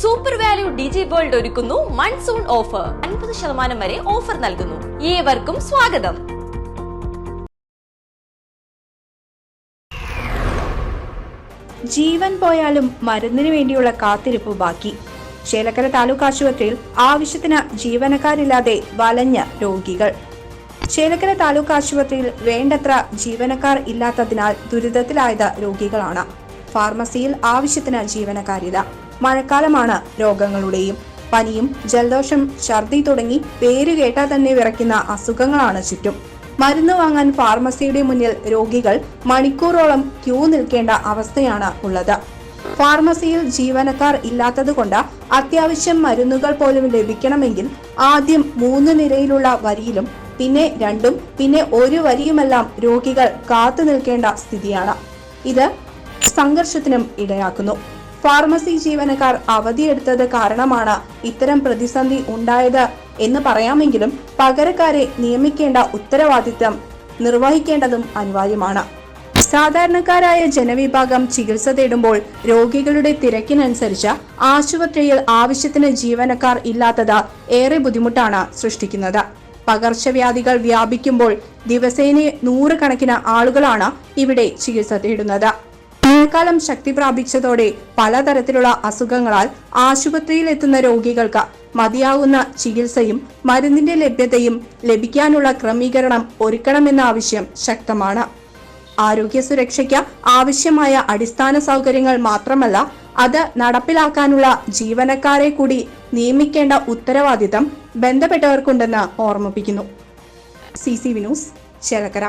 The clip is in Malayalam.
സൂപ്പർ വാല്യൂ ഡിജി വേൾഡ് ഒരുക്കുന്നു മൺസൂൺ ഓഫർ അൻപത് ശതമാനം വരെ ഓഫർ നൽകുന്നു. ഏവർക്കും സ്വാഗതം. ജീവൻ പോയാലും മരുന്നിനു വേണ്ടിയുള്ള കാത്തിരിപ്പ് ബാക്കി. ചേലക്കര താലൂക്ക് ആശുപത്രിയിൽ ആവശ്യത്തിന് ജീവനക്കാരില്ലാതെ വലഞ്ഞ രോഗികൾ. ചേലക്കര താലൂക്ക് ആശുപത്രിയിൽ വേണ്ടത്ര ജീവനക്കാർ ഇല്ലാത്തതിനാൽ ദുരിതത്തിലായത് രോഗികളാണ്. ഫാർമസിയിൽ ആവശ്യത്തിന് ജീവനക്കാരില്ല മഴക്കാലമാണ് രോഗങ്ങളുടെയും. പനിയും ജലദോഷം ഛർദി തുടങ്ങി പേര് കേട്ടാൽ തന്നെ വിറയ്ക്കുന്ന അസുഖങ്ങളാണ് ചുറ്റും. മരുന്ന് വാങ്ങാൻ ഫാർമസിയുടെ മുന്നിൽ രോഗികൾ മണിക്കൂറോളം ക്യൂ നിൽക്കേണ്ട അവസ്ഥയാണ് ഉള്ളത്. ഫാർമസിയിൽ ജീവനക്കാർ ഇല്ലാത്തതുകൊണ്ട് അത്യാവശ്യം മരുന്നുകൾ പോലും ലഭിക്കണമെങ്കിൽ ആദ്യം മൂന്ന് നിരയിലുള്ള വരിയിലും പിന്നെ രണ്ടും പിന്നെ ഒരു വരിയുമെല്ലാം രോഗികൾ കാത്തു നിൽക്കേണ്ട സ്ഥിതിയാണ്. ഇത് സംഘർഷത്തിനും ഇടയാക്കുന്നു. ഫാർമസി ജീവനക്കാർ അവധിയെടുത്തത് കാരണമാണ് ഇത്തരം പ്രതിസന്ധി ഉണ്ടായത് എന്ന് പറയാമെങ്കിലും പകരക്കാരെ നിയമിക്കേണ്ട ഉത്തരവാദിത്തം നിർവഹിക്കേണ്ടതും അനിവാര്യമാണ്. സാധാരണക്കാരായ ജനവിഭാഗം ചികിത്സ തേടുമ്പോൾ രോഗികളുടെ തിരക്കിനനുസരിച്ച് ആശുപത്രിയിൽ ആവശ്യത്തിന് ജീവനക്കാർ ഇല്ലാത്തത് ഏറെ ബുദ്ധിമുട്ടാണ് സൃഷ്ടിക്കുന്നത്. പകർച്ചവ്യാധികൾ വ്യാപിക്കുമ്പോൾ ദിവസേന നൂറുകണക്കിന് ആളുകളാണ് ഇവിടെ ചികിത്സ തേടുന്നത്. മഴക്കാലം ശക്തി പ്രാപിച്ചതോടെ പലതരത്തിലുള്ള അസുഖങ്ങളാൽ ആശുപത്രിയിൽ എത്തുന്ന രോഗികൾക്ക് മതിയാകുന്ന ചികിത്സയും മരുന്നിന്റെ ലഭ്യതയും ലഭിക്കാനുള്ള ക്രമീകരണം ഒരുക്കണമെന്ന ആവശ്യം ശക്തമാണ്. ആരോഗ്യ സുരക്ഷയ്ക്ക് ആവശ്യമായ അടിസ്ഥാന സൗകര്യങ്ങൾ മാത്രമല്ല അത് നടപ്പിലാക്കാനുള്ള ജീവനക്കാരെ കൂടി നിയമിക്കേണ്ട ഉത്തരവാദിത്തം ബന്ധപ്പെട്ടവർക്കുണ്ടെന്ന് ഓർമ്മിപ്പിക്കുന്നു. C C വിനൂസ് Chelakkara